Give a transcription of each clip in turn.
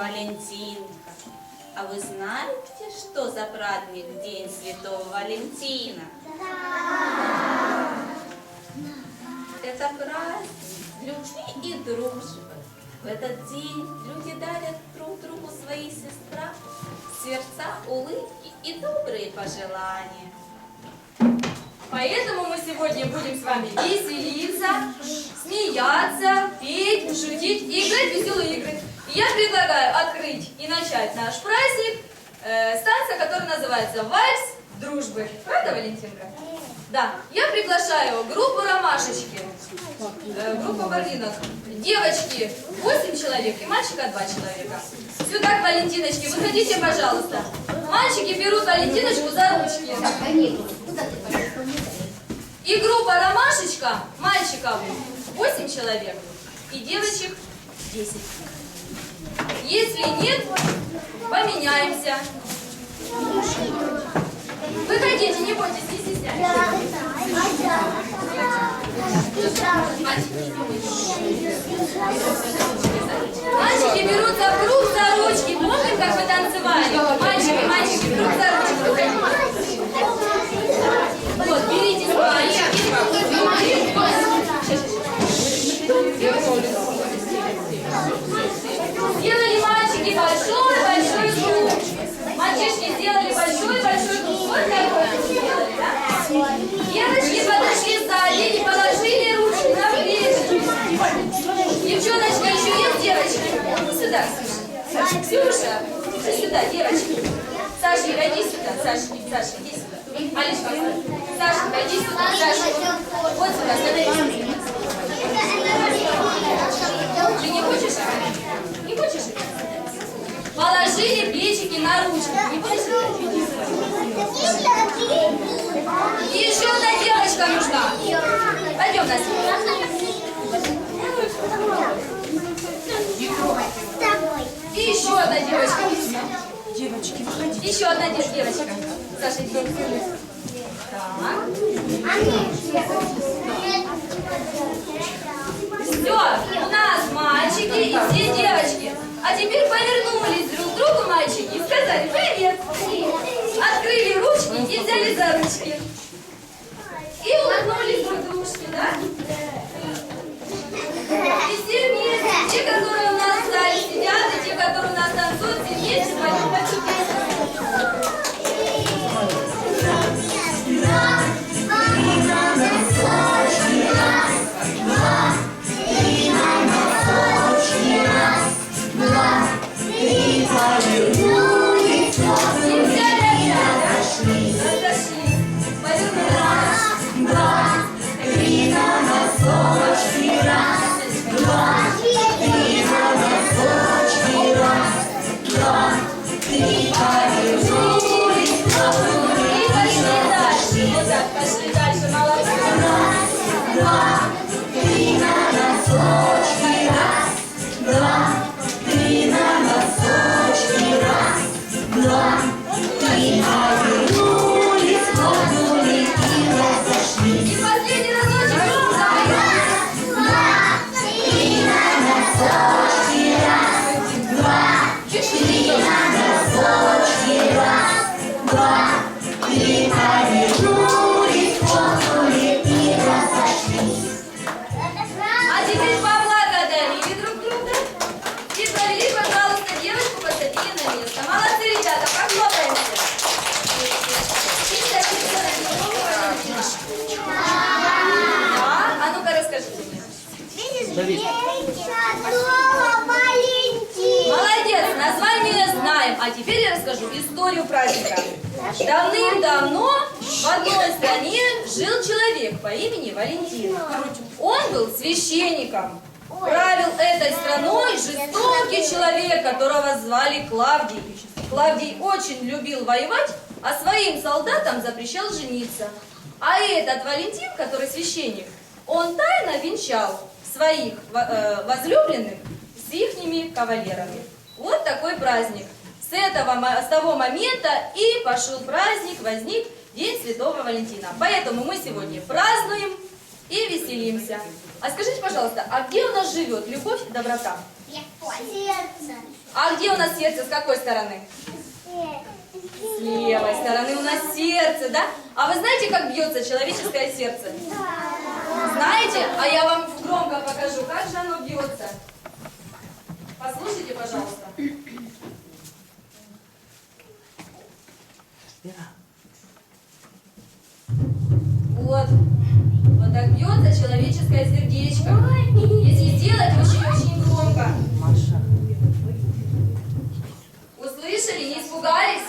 Валентинка. А вы знаете, что за праздник День Святого Валентина? Это праздник любви и дружбы. В этот день люди дарят друг другу свои сестра, сердца, улыбки и добрые пожелания. Поэтому мы сегодня будем с вами веселиться, смеяться, петь, шутить и играть веселые игры. Я предлагаю открыть и начать наш праздник э, с танца, который называется «Вальс дружбы». Правда, Валентинка? Да. Я приглашаю группу «Ромашечки», э, группу «Барвинок». Девочки 8 человек и мальчика 2 человека. Сюда к Валентиночке. Выходите, пожалуйста. Мальчики берут Валентиночку за ручки. И группа Ромашечка, мальчиков 8 человек и девочек 10. Если нет, поменяемся. Выходите, не бойтесь, не стесняйтесь. Мальчики берутся в круг за ручки. Помним, как вы танцевали? Мальчики, мальчики, в круг за ручки. Вот, берите мальчики. Девочки подошли сзади и положили ручки на плечи. Девчоночка, еще есть девочки? Сюда, Ксюша. Ксюша, иди сюда, девочки. Сашенька, иди сюда. Саша, Саша, иди сюда. Алишка, Сашенька, иди сюда. Саша, вот сюда, становись. Ты не хочешь? Не хочешь? Положили плечики на ручки. И еще одна девочка нужна. Пойдем, Настя. И еще одна девочка. Девочки, выходите. Еще одна де- девочка. Саша, иди. Так. Все, у нас мальчики и все девочки. А теперь повернулись друг к другу мальчики и сказали привет. Открыли ручки и взяли за ручки. И улыбнулись друг дружке, да? И все вместе, те, которые у нас зале сидят, и те, которые у нас танцуют, все вместе этой страной жестокий человек, которого звали Клавдий. Клавдий очень любил воевать, а своим солдатам запрещал жениться. А этот Валентин, который священник, он тайно венчал своих во- э, возлюбленных с ихними кавалерами. Вот такой праздник. С этого, с того момента и пошел праздник, возник День Святого Валентина. Поэтому мы сегодня празднуем и веселимся. А скажите, пожалуйста, а где у нас живет любовь и доброта? Сердце. А где у нас сердце, с какой стороны? С левой стороны у нас сердце, да? А вы знаете, как бьется человеческое сердце? Знаете? А я вам громко покажу, как же оно бьется. Послушайте, пожалуйста. Вот. Так бьется человеческое сердечко. Если сделать очень-очень громко. Услышали, не испугались?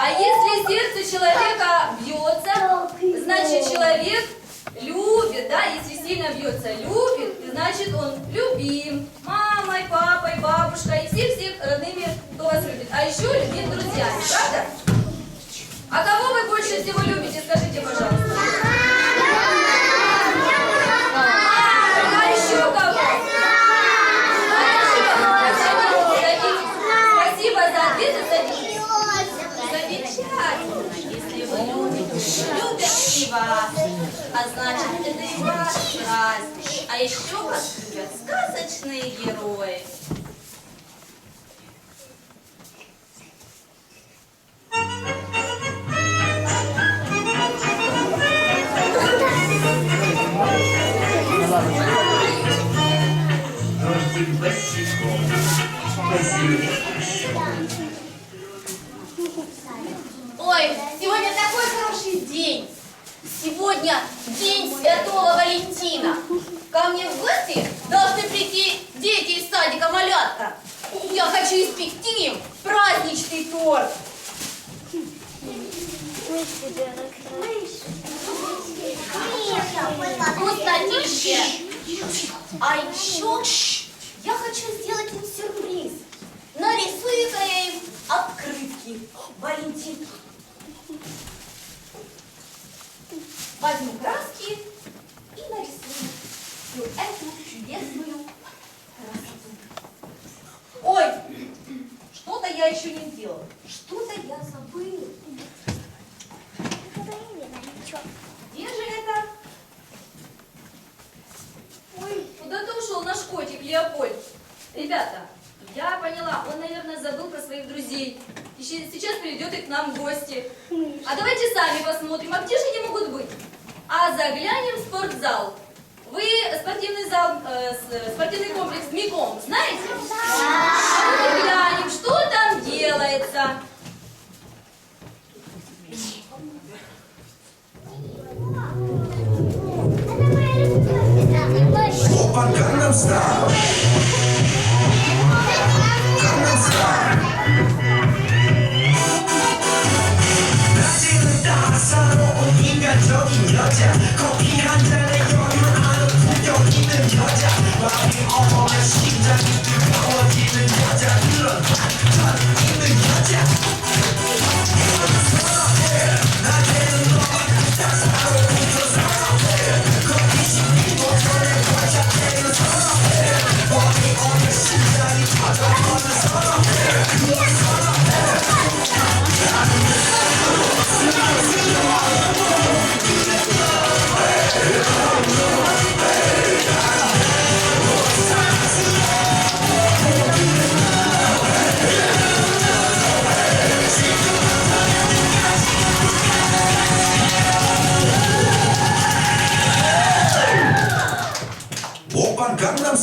А если сердце человека бьется, значит человек любит, да, если сильно бьется, любит, значит он любим мамой, папой, бабушкой и всех-всех родными, кто вас любит. А еще любим друзьями, правда? А кого вы больше всего любите, скажите, пожалуйста. А еще кого? Спасибо за ответ и садитесь. Замечательно, если вы любите, любят и вас, а значит это и ваш праздник. А еще вас любят сказочные герои. Ой, сегодня такой хороший день. Сегодня день Святого Валентина. Ко мне в гости должны прийти дети из садика малятка. Я хочу испекти им праздничный торт. Вкуснотища. А еще я хочу сделать им сюрприз. Нарисую-ка я им открытки. Валентин. Возьму краски и нарисую всю эту чудесную красоту. Ой, что-то я еще не сделала. Что-то я забыла.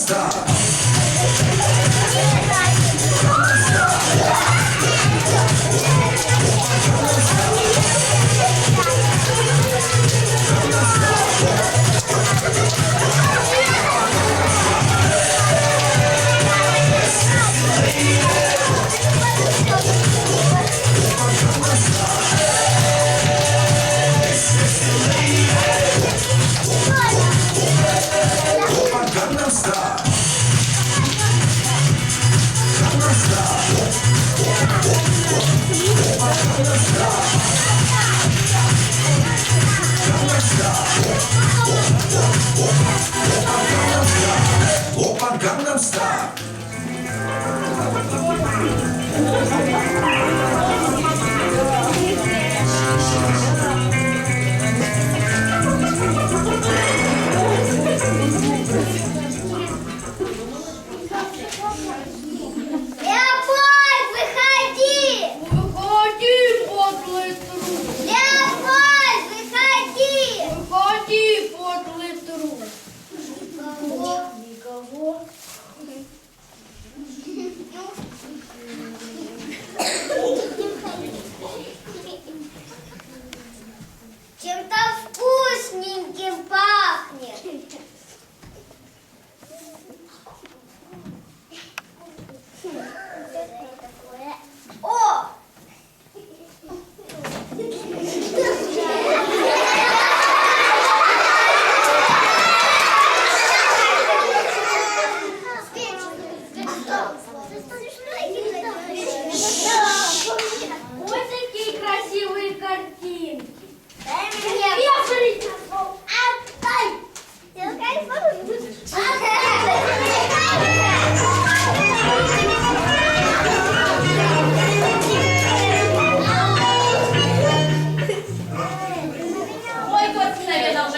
stop.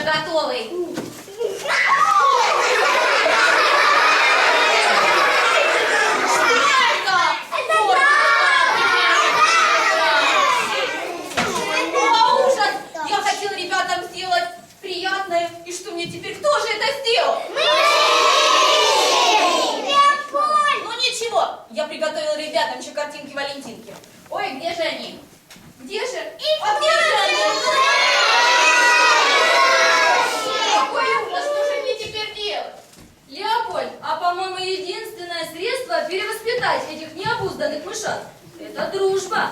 Готовый. воспитать этих необузданных мышат. Это дружба.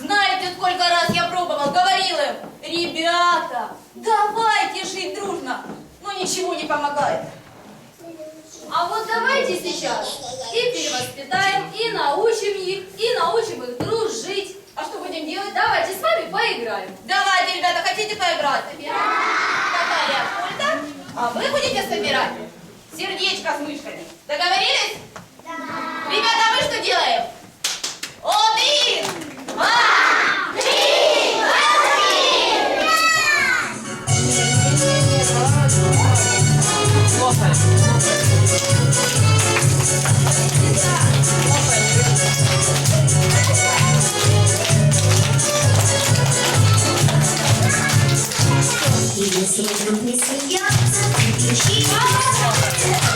Знаете, сколько раз я пробовал, говорил им, ребята, давайте жить дружно, но ничего не помогает. А вот давайте сейчас и перевоспитаем, и научим их, и научим их дружить. А что будем делать? Давайте с вами поиграем. Давайте, ребята, хотите поиграть? Да! Наталья, пульта, а вы будете собирать сердечко с мышками. Договорились? Да. ちょっと待って。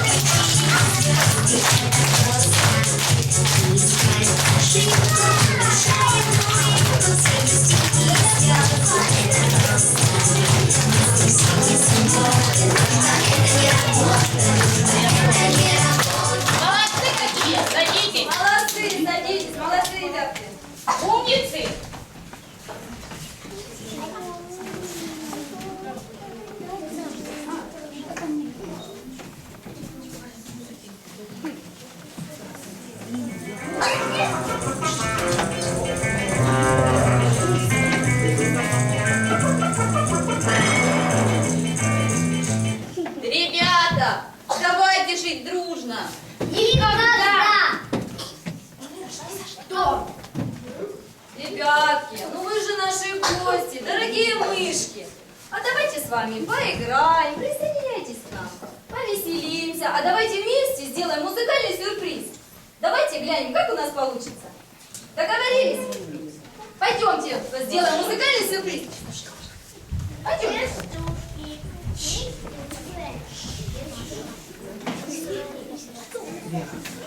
Yes.